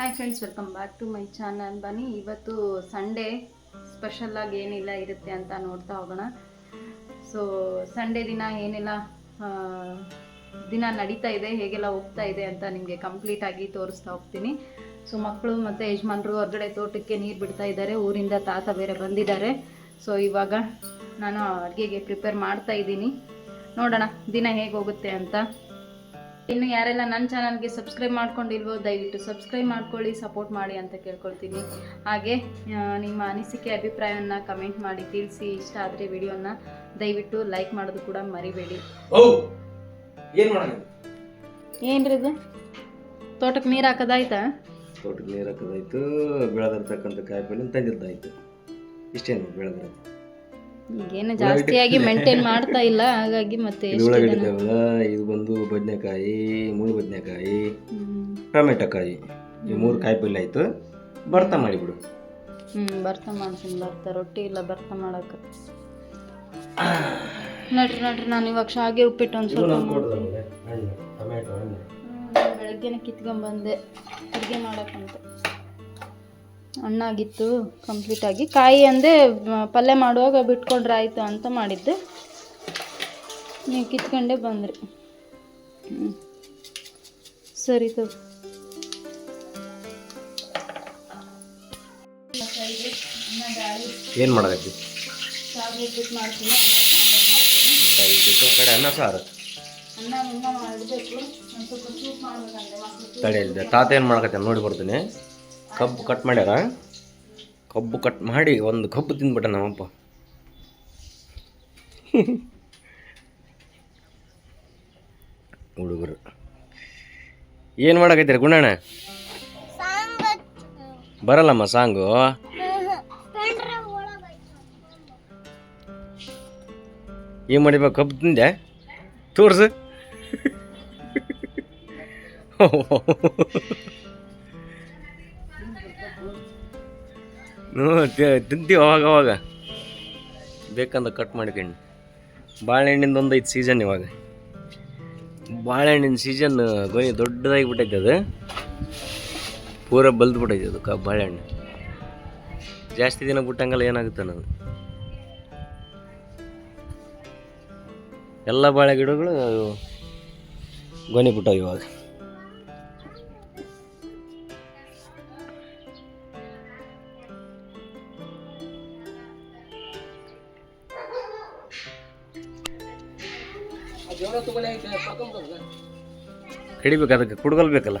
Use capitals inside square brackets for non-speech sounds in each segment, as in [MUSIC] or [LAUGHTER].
Hi friends welcome back to my channel ಬನ್ನಿ, ಇವತ್ತು Sunday ಸ್ಪೆಷಲ್ಲಾಗಿ ಏನಿಲ್ಲ ಇರುತ್ತೆ ಅಂತ ನೋಡ್ತಾ ಹೋಗೋಣ. ಸೊ ಸಂಡೇ ದಿನ ಏನೆಲ್ಲ ದಿನ ನಡೀತಾ ಇದೆ, ಹೇಗೆಲ್ಲ ಹೋಗ್ತಾ ಇದೆ ಅಂತ ನಿಮಗೆ ಕಂಪ್ಲೀಟಾಗಿ ತೋರಿಸ್ತಾ ಹೋಗ್ತೀನಿ. ಸೊ ಮಕ್ಕಳು ಮತ್ತು ಯಜಮಾನ್ರು ಹೊರಗಡೆ ತೋಟಕ್ಕೆ ನೀರು ಬಿಡ್ತಾ ಇದ್ದಾರೆ, ಊರಿಂದ ತಾತ ಬೇರೆ ಬಂದಿದ್ದಾರೆ. ಸೊ ಇವಾಗ ನಾನು ಅಡುಗೆಗೆ ಪ್ರಿಪೇರ್ ಮಾಡ್ತಾ ಇದ್ದೀನಿ. ನೋಡೋಣ, ದಿನ ಹೇಗೆ ಹೋಗುತ್ತೆ ಅಂತ. ಇನ್ನು ಯಾರೆಲ್ಲ ನನ್ನ ಚಾನಲ್ಗೆ ಸಬ್ಸ್ಕ್ರೈಬ್ ಮಾಡ್ಕೊಂಡಿಲ್ವೋ ದಯವಿಟ್ಟು ಸಬ್ಸ್ಕ್ರೈಬ್ ಮಾಡ್ಕೊಳ್ಳಿ ಸಪೋರ್ಟ್ ಮಾಡಿ ಅಂತ ಕೇಳ್ಕೊಳ್ತೀನಿ. ಹಾಗೆ ನಿಮ್ಮ ಅನಿಸಿಕೆ ಅಭಿಪ್ರಾಯವನ್ನು ಕಮೆಂಟ್ ಮಾಡಿ ತಿಳಿಸಿ ಇಷ್ಟ ಆದರೆ ವಿಡಿಯೋನ ದಯವಿಟ್ಟು ಲೈಕ್ ಮಾಡೋದು ಕೂಡ ಮರಿಬೇಡಿ. ಏನ್ರಿ ಇದು? ತೋಟಕ್ಕೆ ನೀರು ಹಾಕೋದಾಯ್ತಾ? ತೋಟಕ್ಕೆ ನೀರು ಹಾಕೋದಾಯ್ತು ಬೆಳೆದಿರ್ತಕ್ಕಂಥ ಕಾಯಿಪಲ್ಲೆ ತಂದಿದ್ದಾಯ್ತು. ಇಷ್ಟೇನು ಬೆಳೆದ್ರೆ ಈಗೇನು ಜಾಸ್ತಿಯಾಗಿ [LAUGHS] ಮೇಂಟೈನ್ ಮಾಡ್ತಾ ಇಲ್ಲ ಹಾಗಾಗಿ ಮತ್ತೆ ಇದು ಉಳ್ಳಾಗಡ್ಡಿ ಬಂದು ಬದನೆಕಾಯಿ ಮುಳ್ಳು ಬದನೆಕಾಯಿ. ಟೊಮೆಟೊ ಕಾಯಿ ಈ ಮೂರು ಕಾಯಿಪಲ್ಲೆ ಆಯ್ತು. ಭರ್ತ ಮಾಡಿಬಿಡು ಹ್ಮ್ ಭರ್ತ ಮಾಡ್ತೀನಿ ಬರ್ತಾ ರೊಟ್ಟಿ ಇಲ್ಲ ಭರ್ತ ಮಾಡಕ್ಕೆ. ನಡ್ರಿ ನಡ್ರಿ ನಾನು ಇವಾಗ ಶಾವಿಗೆ ಉಪ್ಪಿಟ್ಟು ಒಂದು ಸ್ವಲ್ಪ ಬೆಳಗ್ಗೆನೆ ಕಿತ್ಕೊಂಡ್ಬಂದೆ ಅಡುಗೆ ಮಾಡೋಕ್ಕಂತ. ಹಣ್ಣಾಗಿತ್ತು ಕಂಪ್ಲೀಟಾಗಿ ಕಾಯಿ ಅಂದೆ ಪಲ್ಯ ಮಾಡುವಾಗ ಬಿಟ್ಕೊಂಡ್ರೆ ಆಯಿತು ಅಂತ ಮಾಡಿದ್ದೆ. ನೀವು ಕಿತ್ಕೊಂಡೆ ಬಂದ್ರಿ. ಹ್ಞೂ ಸರಿ ತಗೋ. ಏನು ಆ ಕಡೆ ಅನ್ನ ಸಾರು. ತಡೆಯಲ್ಲ ತಾತ ಏನು ಮಾಡಕತ್ತೆ? ನೋಡಿ ಬರ್ತೀನಿ. ಕಬ್ಬು ಕಟ್ ಮಾಡ್ಯಾರ? ಕಬ್ಬು ಕಟ್ ಮಾಡಿ ಒಂದು ಕಬ್ಬು ತಿಂದ್ಬಿಟ್ಟ ನಮ್ಮಪ್ಪ. ಹುಡುಗರು. ಏನು ಮಾಡಕೈತಿರ ಗುಣಣ್ಣ ಬರಲ್ಲಮ್ಮ ಸಾಂಗು. ಏನು ಮಾಡಿಬೇಕು ಕಬ್ಬು ತಿಂದೆ ತೋರ್ಸು. ತಿಂತೀವಿ ಅವಾಗ ಅವಾಗ. ಬೇಕಂದ ಕಟ್ ಮಾಡ್ಕೊಂಡು. ಬಾಳೆಹಣ್ಣಿಂದ ಒಂದು ಐದು ಸೀಸನ್ ಇವಾಗ. ಬಾಳೆಹಣ್ಣಿನ ಸೀಸನ್ ಗೊನಿ ದೊಡ್ಡದಾಗಿ ಬಿಟ್ಟೈತೆ ಅದು. ಪೂರ ಬಲ್ದು ಬಿಟ್ಟೈತೆ ಅದು ಕ ಬಾಳೆಹಣ್ಣು. ಜಾಸ್ತಿ ದಿನ ಬಿಟ್ಟಂಗಲ್ಲ ಏನಾಗುತ್ತೆ ಅನ್ನೋದು. ಎಲ್ಲ ಬಾಳೆ ಗಿಡಗಳು ಗೊನಿ ಬಿಟ್ಟವು ಇವಾಗ. ಕಡಿಬೇಕು ಅದಕ್ಕೆ ಕುಡ್ಗಲ್ ಬೇಕಲ್ಲ?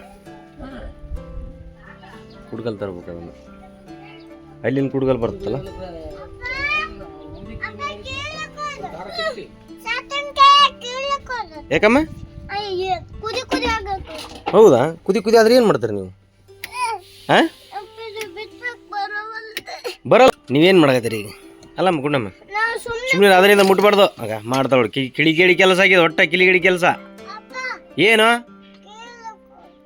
ಕುಡ್ಗಲ್ ತರ್ಬೇಕು ಅದನ್ನು. ಅಲ್ಲಿನ ಕುಡ್ಗಲ್ ಬರ್ತಲ್ಲ ಯಾಕಮ್ಮ? ಹೌದಾ? ಕುದಿ ಕುದಿ ಆದ್ರೆ ಏನು ಮಾಡ್ತೀರಿ ನೀವು? ಹಾಂ ಬರಲ್ಲ. ನೀವೇನು ಮಾಡಕತ್ತೀರಿ ಈಗ? ಅಲ್ಲಮ್ಮ ಗುಂಡಮ್ಮ. ಸುಮ್ಮನೆ ಅದರಿಂದ ಮುಟ್ಬಾರ್ದು. ಆಗ ಮಾಡ್ತಾಳು ಕಿ ಕಿಡಿಗೇಡಿ ಕೆಲಸ ಆಗಿದೆ ಒಟ್ಟ ಕಿಲಿಗೇಡಿ ಕೆಲಸ. ಅಪ್ಪ ಏನು?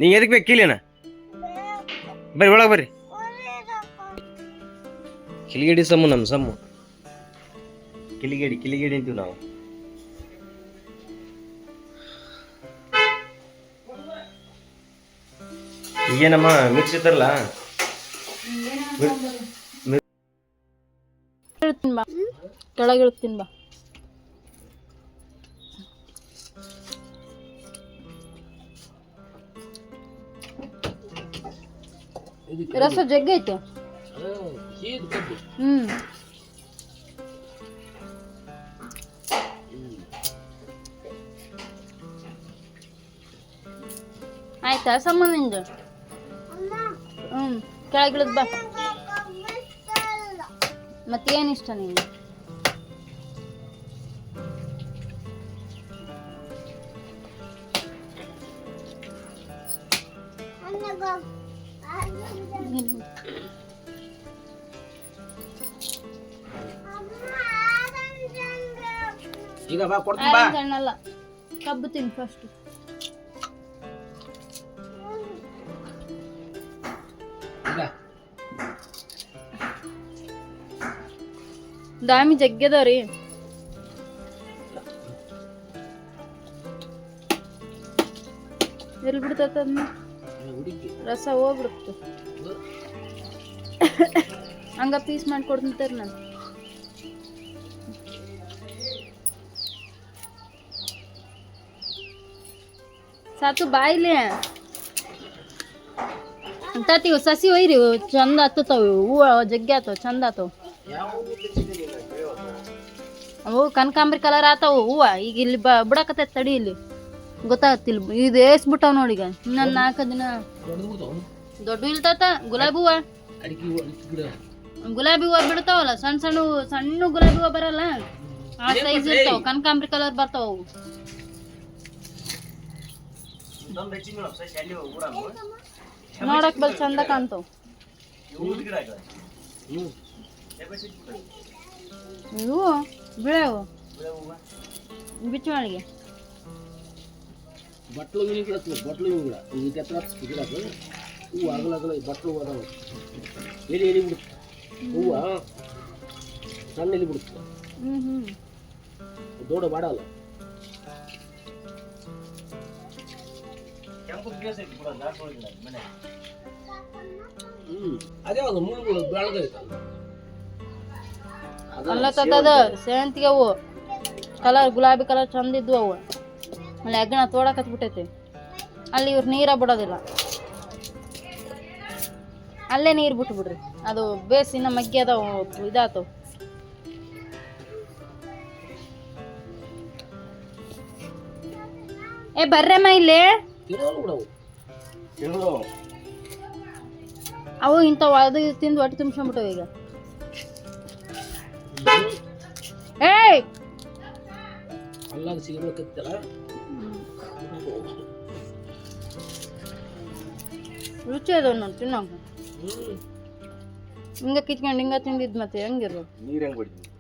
ನೀ ಎದಕ್ಕೆ ಬೇಕು ಕಿಲಿನ? ಬರ್ರಿ ಒಳಗೆ ಬರ್ರಿ. ಕಿಲಿಗೇಡಿ ಸಮ್ಮು ನಮ್ಮ ಸಮ್ಮು. ಕಿಲಿಗೇಡಿ ಕಿಲಿಗೇಡಿ ಅಂತೀವಿ ನಾವು. ಈಗೇನಮ್ಮ ಮಿಕ್ಸ್ ಇತ್ತಲ್ಲ? ಇಳ್ತೀನಿ ಬಾ. ರಸ ರಸ ಜಗ್ಗೈತೆ ಹ್ಮ್. ಆಯ್ತಾ ಸಂಬಂಧ ಹ್ಮ್. ಕೆಳಗಿಳಿದ್ ಬಾ. ಮತ್ತೇನು ಇಷ್ಟ ನಿಂಗೆ? ಈಗ ಬಾ ಆರೆಂಜ್ ಹಣ್ಣಲ್ಲ ಕಬ್ಬು ತಿನ್ ಫಸ್ಟ್ ದಾಮಿ ಜಗ್ಗದವ್ರಿ. ಎಲ್ಲಿ ಬಿಡ್ತೈತೆ ರಸ ಹೋಗ್ಬಿಡ್ತು ಹಂಗ ಪೀಸ್ ಮಾಡ್ಕೊಡ್ತಾರೆ ನಾನು. ಸಾತು ಬಾಯಿಲಿ ಅಂತಾತಿವು ಸಸಿ ಒಯ್ರಿ, ಚಂದ ಹತ್ತತಾವ ಹೂವು ಜಗ್ಗಿ ಆತವ ಚಂದ ಆತವ ಅವು ಕನಕಾಂಬ್ರಿ ಕಲರ್ ಆತಾವು, ಹೂವ. ಈಗ ಇಲ್ಲಿ ಬ ಬಿಡಕತ್ತೈತೆ ತಡಿ ಇಲ್ಲಿ. ಗೊತ್ತಾಗತ್ತಿಲ್ಲ, ಇದು ಏಸ್ಬಿಟ್ಟಾವ ನೋಡಿ ಈಗ. ಇನ್ನೊಂದು ನಾಲ್ಕು ದಿನ ದೊಡ್ಡ ಇಲ್ತಾತ ಗುಲಾಬಿ ಹೂವ. ಗುಲಾಬಿ ಹೂವ ಬಿಡ್ತಾವಲ್ಲ ಸಣ್ಣ ಸಣ್ಣ ಹೂವು- ಸಣ್ಣ ಗುಲಾಬಿ ಹೂವ ಬರಲ್ಲ? ಆ ಸೈಜ್ ಇರ್ತಾವ ಕನಕಾಂಬ್ರಿ ಕಲರ್ ಬರ್ತಾವ ಅವು. ನೋಡಕ್ ಬಲ್ ಚಂದ ಕಾಣ್ತಾವ. ಇವು ಬಿಳವು. ಬಿಚ್ಚುವಳಿಗೆ. ಬಟ್ಲು ಮೀನು ಗಿಡ ಬಟ್ಲು ಮೀನು ಗಿಡ ಈಗ ಎತ್ತರ ಗಿಡ ಅದು. ಹೂವು ಅಗಲ ಅಗಲ ಬಟ್ಲು ಹೂವು ಅದಾವ. ಎಲಿ ಎಲಿ ಬಿಡುತ್ತೆ ಹೂವು ಸಣ್ಣ ಎಲೆ ಬಿಡುತ್ತೆ ದೊಡ್ಡ ಬಾಡಲ್ಲ. ಅದೇ ಅದು ಬೆಳಗೈತಲ್ಲ ಅಲ್ಲ ಸೇವಂತಿಗೆ ಅವು. ಕಲರ್ ಗುಲಾಬಿ ಕಲರ್ ಚಂದ ಇದ್ವು ಅವು. ಆಮೇಲೆ ಅಗ್ನ ತೋಡಕ್ಕೆ ಬಿಟ್ಟೈತಿ ಅಲ್ಲಿ ಇವ್ರು ನೀರ ಬಿಡೋದಿಲ್ಲ. ಅಲ್ಲೇ ನೀರು ಬಿಟ್ಬಿಡ್ರಿ. ಅದು ಬೇಸಿ ನಮ್ಮ ಮಗ್ಗಿ ಅದಾವ, ಇದಾತು. ಏ, ಬರ್ರಮ್ಮ ಇಲ್ಲಿ? ಅವು ಇಂಥವು, ಅದು ತಿಂದು ಹೊಟ್ಟೆ ತುಂಬಿಸ್ಕೊಂಡ್ಬಿಟ್ಟವು ಈಗ. ಏಯ್! ಅಲ್ಲಾಗ ಸಿಗಬೇಕತ್ತಲ್ಲ ರುಚಿ ಅದ ನೋಡಿ ತಿನ್ನೋಂಗ ಹಿಂಗ ಕಿತ್ಕೊಂಡು ಹಿಂಗ ತಿಂದಿದ್ ಮತ್ತೆ ಹೆಂಗಿರು ನೀರು ಹೆಂಗ್ ಬಿಡ್ತೀನಿ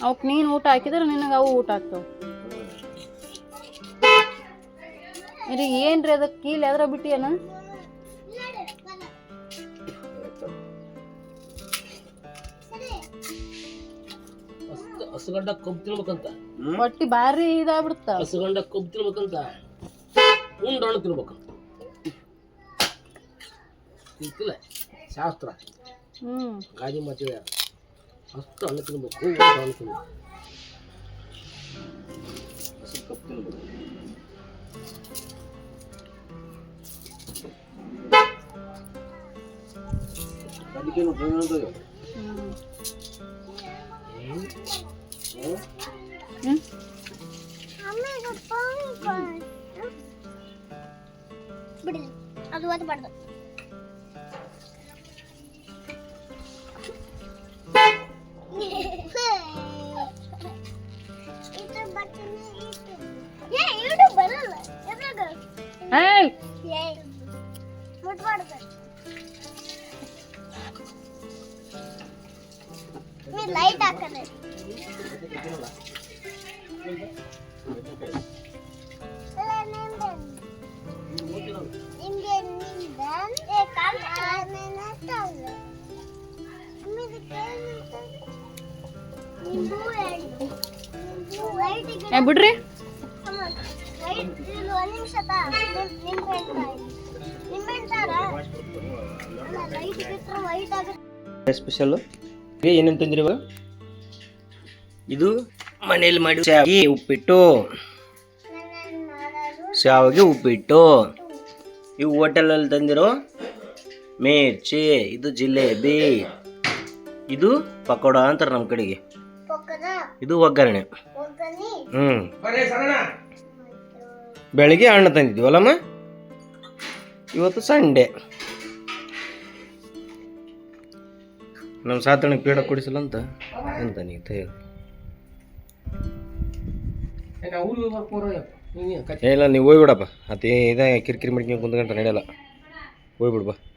ಅವಕ್ ನೀನು ಊಟ ಹಾಕಿದ್ರೆ ನಿನಗೆ ಅವು ಊಟ ಆಗ್ತಾವ. ಇದು ಏನ್ರಿ ಅದಕ್ಕೆ ಕೀಲ್ ಯಾವ್ದ್ರ ಬಿಟ್ಟಿಯನ? ಹಸುಗಂಡ ಕಬ್ಬು ತಿನ್ಬೇಕಂತ. ಹೊಟ್ಟಿ ಭಾರಿ ಇದಾಗ್ಬಿಡ್ತ. ಹಸುಗಂಡ ಕಬ್ಬು ತಿನ್ಬೇಕಂತ. ಉಂಡ ಹಣ್ಣು ತಿನ್ಬೇಕಂತ. ತಿಂತಿಲ್ಲ. ಶಾಸ್ತ್ರ. ಹ್ಮ್. ಗಾದಿ ಮಾತಿದೆ. ಅಷ್ಟು ಹಣ್ಣು ತಿನ್ಬೇಕು. ಹಣ್ಣು ತಿನ್ಬೇಕು. ಕಪ್ಪು ತಿನ್ಬೇಕು. ಅದಕ್ಕೇನು ಪ್ರಯೋಜನ ಅದು ಓದಬಾರ್ದು ಆಗುತ್ತೆ ಸ್ಪೆಷಲ್ ಏನೇನು ತಂದ್ರಿ ಇದು ಮನೇಲಿ ಮಾಡಿ ಶಾವಿಗೆ ಉಪ್ಪಿಟ್ಟು. ಶಾವಿಗೆ ಉಪ್ಪಿಟ್ಟು. ಇವು ಹೋಟೆಲಲ್ಲಿ ತಂದಿರೋ ಮಿರ್ಚಿ, ಇದು ಜಿಲೇಬಿ. ಇದು ಪಕೋಡ ಅಂತಾರೆ ನಮ್ಮ ಕಡೆಗೆ. ಇದು ಒಗ್ಗರಣೆ. ಒಗ್ಗರಣೆ? ಹ್ಞೂ ಬೆಳಿಗ್ಗೆ ಹಣ್ಣು ತಂದಿದ್ವಲ್ಲಮ್ಮ? ಇವತ್ತು ಸಂಡೇ. ನಮ್ಮ ಸಾತಣಿಗೆ ಪೀಡ ಕುಡಿಸಲ್ಲ ಅಂತ ಎಂತ ನೀವು ತಯಾರು ಇಲ್ಲ ನೀವು ಹೋಗ್ಬಿಡಪ್ಪ. ಅದೇ ಇದೆ ಕಿರಿಕಿರಿ ಮಾಡ್ಕೊಂಡು ಕುಂತ್ಕೊಂಡ್ರೆ ನಡೆಯಲ್ಲ. ಹೋಗ್ಬಿಡು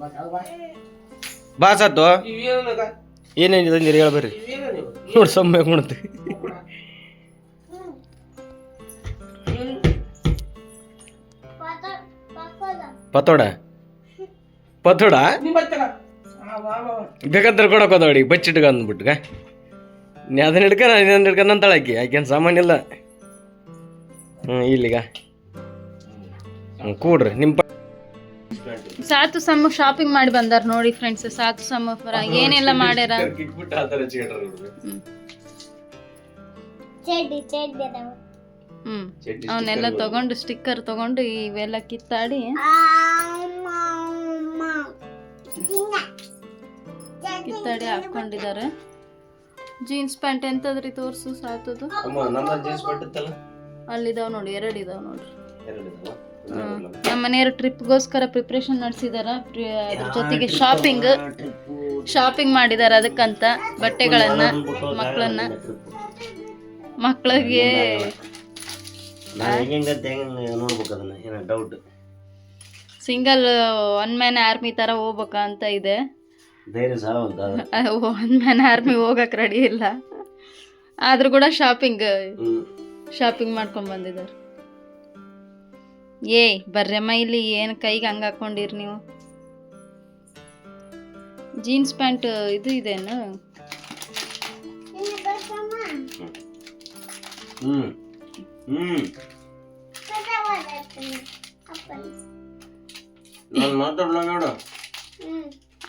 ಬಾ ಬಾ ಸಾತು ಇವೇನಗ ಏನೇನು ತಂದಿರಿ ಹೇಳ ಬರ್ರಿ. ಇವೇನ ನೀವು? ನೋಡಿ ಸೊಮ್ಮೆ ಕುಣತಿ ಪತೋಡ? ಪತೋಡ? ಬೇಕಾದ್ರೆ ಕೊಡಕ್ಕೆ ಹೋದವಳಿಗೆ ಬಚ್ಚಿಟ್ಕ ಅಂದ್ಬಿಟ್ಗ ನೀ ಅದನ್ನ ಹಿಡ್ಕ ನಾನು ಇದನ್ನ ಹಿಡ್ಕ ನನ್ನ ಆಕಿ ಆಕೇನು ಸಾಮಾನ್ಯ ಇಲ್ಲ. ಹ್ಞೂ ಇಲ್ಲಿಗ. ಹ್ಞೂ ಕೂಡ್ರಿ ನಿಮ್ಮ ಸಾತು ಸಮ ಶಾಪಿಂಗ್ ಮಾಡಿ ಬಂದಾರ ನೋಡಿ ಫ್ರೆಂಡ್ಸ್ ಸಾತು ಸಮ ಏನೆಲ್ಲ ಮಾಡ್ಯಾರ? ಹ್ಮ್. ಅವನ್ನೆಲ್ಲ ತಗೊಂಡು ಸ್ಟಿಕ್ಕರ್ ತಗೊಂಡು ಇವೆಲ್ಲ ಕಿತ್ತಾಡಿ. ಕಿತ್ತಾಡಿ ಹಾಕೊಂಡಿದ್ದಾರೆ. ಜೀನ್ಸ್ ಪ್ಯಾಂಟ್ ಎಂತದ್ರಿ ತೋರ್ಸು ಸಾತದು? ಅಲ್ಲಿದಾವ್ ನೋಡಿ ಎರಡು ಇದಾವ್ ನೋಡ್ರಿ. ಎರಡು ಇದಾವ? ನಮ್ಮ ಮನೆಯವರು ಟ್ರಿಪ್ಗೋಸ್ಕರ ಪ್ರಿಪ್ರೇಷನ್ ನಡೆಸಿದಾರ. ಅದ್ರ ಜೊತೆಗೆ ಶಾಪಿಂಗ್ ಶಾಪಿಂಗ್ ಮಾಡಿದಾರ ಅದಕ್ಕಂತ ಬಟ್ಟೆಗಳನ್ನ ಮಕ್ಕಳನ್ನ ಮಕ್ಕಳಿಗೆ ಸಿಂಗಲ್ ಒನ್ ಮ್ಯಾನ್ ಆರ್ಮಿ ತರ ಹೋಗ್ಬೇಕಾ ಅಂತ ಇದೆ. ಒನ್ ಮ್ಯಾನ್ ಆರ್ಮಿ ಹೋಗಕ್ ರೆಡಿ ಇಲ್ಲ. ಆದ್ರೂ ಕೂಡ ಶಾಪಿಂಗ್ ಶಾಪಿಂಗ್ ಮಾಡ್ಕೊಂಡ್ ಬಂದಿದ್ದಾರೆ. ಏಯ್ ಬರ್ರಮ್ಮ ಇಲ್ಲಿ ಏನು ಕೈಗೆ ಹಂಗೆ ಹಾಕೊಂಡಿರಿ ನೀವು? ಜೀನ್ಸ್ ಪ್ಯಾಂಟ್ ಇದು ಇದೇನು?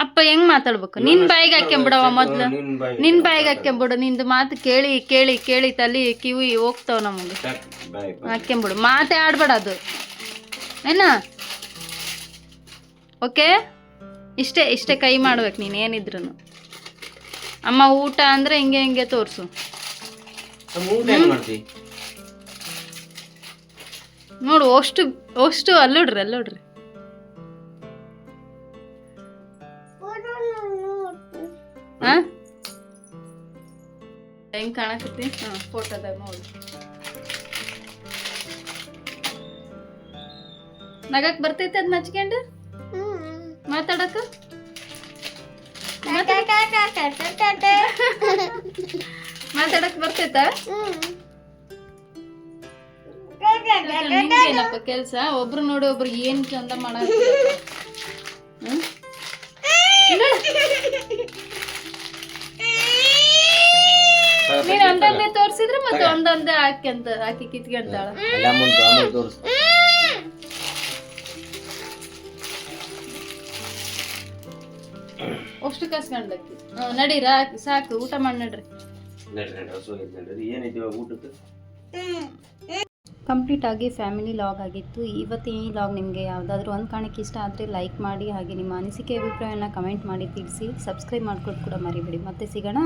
ಅಪ್ಪ ಹೆಂಗ್ ಮಾತಾಡ್ಬೇಕು? ನಿನ್ ಬಾಯಿಗೆ ಹಾಕ್ಯಂಬಿಡವ ಮೊದ್ಲು. ನಿನ್ ಬಾಯಿಗೆ ಹಾಕ್ಯಂಬಿಡು. ನಿಂದು ಮಾತು ಕೇಳಿ ಕೇಳಿ ಕೇಳಿ ತಲೆ ಕಿವಿ ಹೋಗ್ತಾವ ನಮಗೆ. ಹಾಕ್ಯಂಬಿಡು. ಮಾತೇ ಆಡ್ಬೇಡ ಅದು. ಏನ? ಓಕೆ? ಇಷ್ಟೇ ಇಷ್ಟೇ ಕೈ ಮಾಡ್ಬೇಕು ನೀನು ಏನಿದ್ರು ಅಮ್ಮ ಊಟ ಅಂದ್ರೆ ಹಿಂಗೆ ಹಿಂಗೆ ತೋರ್ಸು. ನೋಡು ಅಷ್ಟು ಅಷ್ಟು ಅಲ್ಲೋಡ್ರಿ ಅಲ್ಲೋಡ್ರಿ. ಹಾ ಹೆಂಗ್ ಕಾಣಕತ್ತಿ? ಹಾ ಫೋಟೋದಾಗ ನೋಡು. ನಗಕ್ ಬರ್ತೈತೆ ಅದ್ ನಚ್ಕೊಂಡು ಮಾತಾಡಕ ಮಾತಾಡಕ್ ಬರ್ತೈತ? ಏನಪ್ಪ ಕೆಲ್ಸ? ಒಬ್ರು ನೋಡಿ ಒಬ್ರು ಏನ್ ಚಂದ ಮಾಡ ನೀನ್ ಒಂದೊಂದೇ ತೋರ್ಸಿದ್ರೆ ಮತ್ತೆ ಒಂದೊಂದೇ ಅಂತ ಹಾಕಿ ಕಿತ್ಕೊಂತಾಳ. ಅಷ್ಟು ಕಸ್ಕೊಂಡ್ಲಕ್ಕಿ. ನಡೀರಾ ಸಾಕು ಊಟ ಮಾಡಿ ನಡ್ರಿ. ಕಂಪ್ಲೀಟ್ ಆಗಿ ಫ್ಯಾಮಿಲಿ ಲಾಗ್ ಆಗಿತ್ತು. ಇವತ್ತಿನ ಈ ಲಾಗ್ ನಿಮಗೆ ಯಾವುದಾದ್ರೂ ಒಂದು ಕಾರಣಕ್ಕೆ ಇಷ್ಟ ಆದರೆ ಲೈಕ್ ಮಾಡಿ ಹಾಗೆ ನಿಮ್ಮ ಅನಿಸಿಕೆ ಅಭಿಪ್ರಾಯನ ಕಮೆಂಟ್ ಮಾಡಿ ತಿಳಿಸಿ ಸಬ್ಸ್ಕ್ರೈಬ್ ಮಾಡ್ಕೊಂಡು ಕೂಡ ಮರಿಬೇಡಿ. ಮತ್ತೆ ಸಿಗೋಣ?